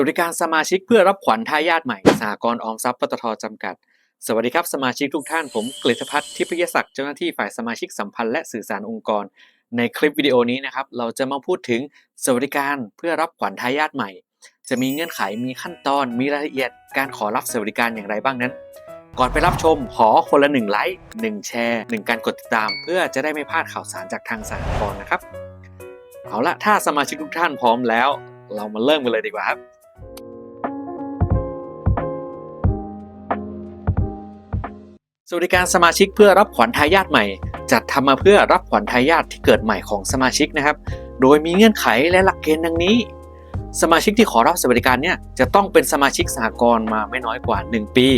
สวัสดิการสมาชิกเพื่อรับขวัญทายาทใหม่สหกรณ์ออมทรัพย์ปตทจำกัด สวัสดีครับสมาชิกทุกท่านผมกฤษพัฒน์ทิพยศักดิ์เจ้าหน้าที่ฝ่ายสมาชิกสัมพันธ์และสื่อสารองค์กร ในคลิปวิดีโอนี้นะครับเราจะมาพูดถึงสวัสดิการเพื่อรับขวัญทายาทใหม่ จะมีเงื่อนไขมีขั้นตอน มีรายละเอียดการขอรับสวัสดิการอย่างไรบ้างนั้น ก่อนไปรับชมขอคนละหนึ่งไลค์หนึ่งแชร์หนึ่งการกดติดตาม เพื่อจะได้ไม่พลาดข่าวสารจากทางสหกรณ์นะครับ เอาละถ้าสมาชิกทุกท่านพร้อมแล้ว เรามาเริ่มกันเลยดีกว่าครับ สวัสดิการสมาชิกเพื่อรับขวัญทายาทใหม่ จัดทำมาเพื่อรับขวัญทายาทที่เกิดใหม่ของสมาชิกนะครับ โดยมีเงื่อนไขและหลักเกณฑ์ดังนี้ สมาชิกที่ขอรับสวัสดิการเนี่ยจะต้องเป็นสมาชิกสหกรณ์มาไม่น้อยกว่า 1 ปี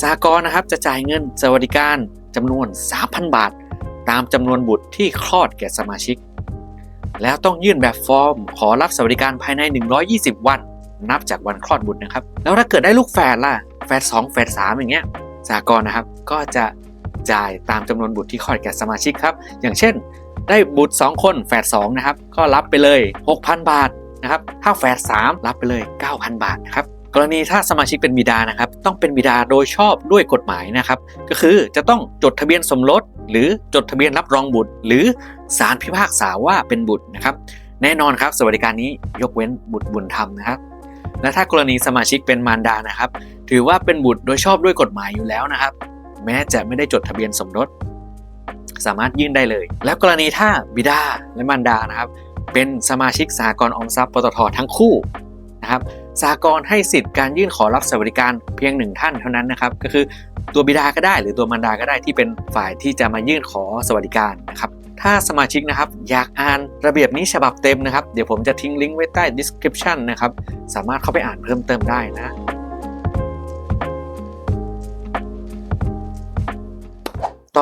สหกรณ์นะครับจะจ่ายเงินสวัสดิการจำนวน 3,000 บาท ตามจำนวนบุตรที่คลอดแก่สมาชิก แล้วต้องยื่นแบบฟอร์ม ขอรับสวัสดิการภายใน 120 วัน นับจากวันคลอดบุตรนะครับ แล้วถ้าเกิดได้ลูกแฝดล่ะ แฝด2แฝด3อย่างเงี้ย สหกรณ์นะครับ ก็จะจ่ายตามจำนวนบุตรที่คลอดแก่สมาชิกครับ อย่างเช่น ได้บุตร 2 คนแฝด2นะครับ ก็รับไปเลย 6,000 บาทนะครับ ถ้าแฝด3รับไปเลย 9,000 บาทนะครับ กรณีถ้าสมาชิกเป็นบิดานะครับ ต้องเป็นบิดาโดยชอบด้วยกฎหมายนะครับ ก็คือจะต้องจดทะเบียนสมรส หรือจดทะเบียนรับรองบุตร หรือศาลพิพากษาว่าเป็นบุตรนะครับ แน่นอนครับ สวัสดิการนี้ยกเว้นบุตรบุญธรรมนะครับ และถ้ากรณีสมาชิกเป็นมารดานะครับ ถือว่าเป็นบุตรโดยชอบด้วยกฎหมายอยู่แล้วนะครับ แม้จะไม่ได้จดทะเบียนสมรส สามารถยื่นได้เลย แล้วกรณีถ้าบิดาและมารดานะครับ เป็นสมาชิกสหกรณ์ออมทรัพย์ปตททั้งคู่นะครับสหกรณ์ให้สิทธิ์การยื่นขอรับสวัสดิการเพียงหนึ่งท่านเท่านั้นนะครับก็คือตัวบิดาก็ได้หรือตัวมารดาก็ได้ที่เป็นฝ่ายที่จะมายื่นขอสวัสดิการนะครับถ้าสมาชิกนะครับอยากอ่านระเบียบนี้ฉบับเต็มนะครับ เดี๋ยวผมจะทิ้งลิงก์ไว้ใต้ description นะครับ สามารถเข้าไปอ่านเพิ่มเติมได้นะ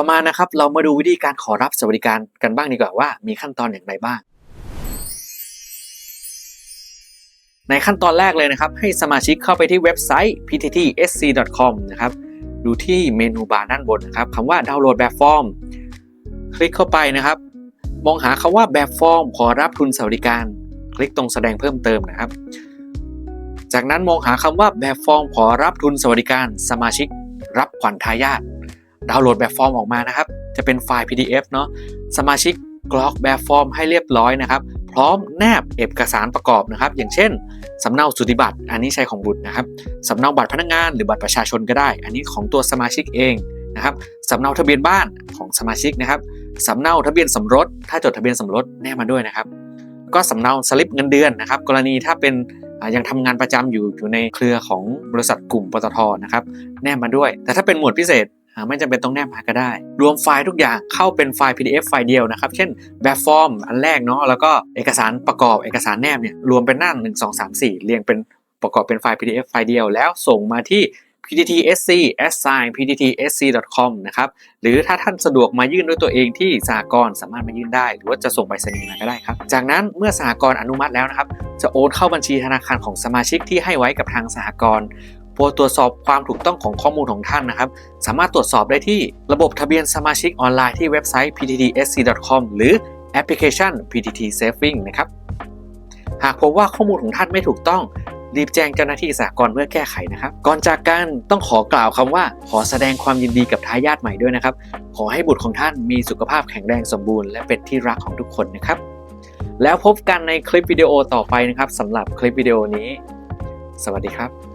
ต่อมานะครับเรามาดูวิธีการขอรับสวัสดิการกันบ้างดีกว่าว่า มีขั้นตอนอย่างไรบ้าง ในขั้นตอนแรกเลยนะครับ ให้สมาชิกเข้าไปที่เว็บไซต์ pttsc.com นะครับดูที่เมนูบาร์ด้านบนนะครับคำว่าดาวน์โหลดแบบฟอร์ม คลิกเข้าไปนะครับ มองหาคำว่าแบบฟอร์ม ขอรับทุนสวัสดิการ คลิกตรงแสดงเพิ่มเติมนะครับ จากนั้นมองหาคำว่าแบบฟอร์มขอรับทุนสวัสดิการ สมาชิก รับขวัญทายาท ดาวน์โหลดแบบฟอร์มออกมานะครับ จะเป็นไฟล์ PDF เนาะสมาชิกกรอกแบบฟอร์มให้เรียบร้อยนะครับ พร้อมแนบเอกสารประกอบนะครับ อย่างเช่นสำเนาสุติบัตรอันนี้ใช้ของบุตรนะครับสำเนาบัตรพนักงานหรือบัตรประชาชนก็ได้ อันนี้ของตัวสมาชิกเองนะครับสำเนาทะเบียนบ้านของสมาชิกนะครับสำเนาทะเบียนสมรส ถ้าจดทะเบียนสมรสแนบมาด้วยนะครับ ก็สำเนาสลิปเงินเดือนนะครับ กรณีถ้าเป็นยังทำงานประจำอยู่อยู่ในเครือของบริษัทกลุ่มปตทนะครับแนบมาด้วย แต่ถ้าเป็นหมวดพิเศษ ไม่จำเป็นต้องแนบมาก็ได้ รวมไฟล์ทุกอย่างเข้าเป็นไฟล์ PDF ไฟล์เดียวนะครับ เช่นแบบฟอร์มอันแรกเนาะแล้วก็เอกสารประกอบเอกสารแนบเนี่ยรวมเป็นหน้า1 2 3 4 เรียงเป็นประกอบเป็นไฟล์ PDF ไฟล์เดียวแล้วส่งมาที่ pttsc assign pttsc.com นะครับ หรือถ้าท่านสะดวกมายื่นด้วยตัวเองที่สหกรณ์สามารถมายื่นได้ หรือว่าจะส่งใบเสนอมาก็ได้ครับ จากนั้นเมื่อสหกรณ์อนุมัติแล้วนะครับ จะโอนเข้าบัญชีธนาคารของสมาชิกที่ให้ไว้กับทางสหกรณ์ รตรวจสอบความถูกต้องของข้อมูลของท่านนะครับ สามารถตรวจสอบได้ที่ระบบทะเบียนสมาชิกออนไลน์ที่เว็บไซต์ pttsc.com หรือแอปพลิเคชัน ptt saving นะครับ หากพบว่าข้อมูลของท่านไม่ถูกต้อง รีบแจ้งเจ้าหน้าที่สหกรณ์เพื่อแก้ไขนะครับ ก่อนจากกันต้องขอกล่าวคำว่า ขอแสดงความยินดีกับทายาทใหม่ด้วยนะครับ ขอให้บุตรของท่านมีสุขภาพแข็งแรงสมบูรณ์และเป็นที่รักของทุกคนนะครับ แล้วพบกันในคลิปวิดีโอต่อไปนะครับสำหรับคลิปวิดีโอนี้ สวัสดีครับ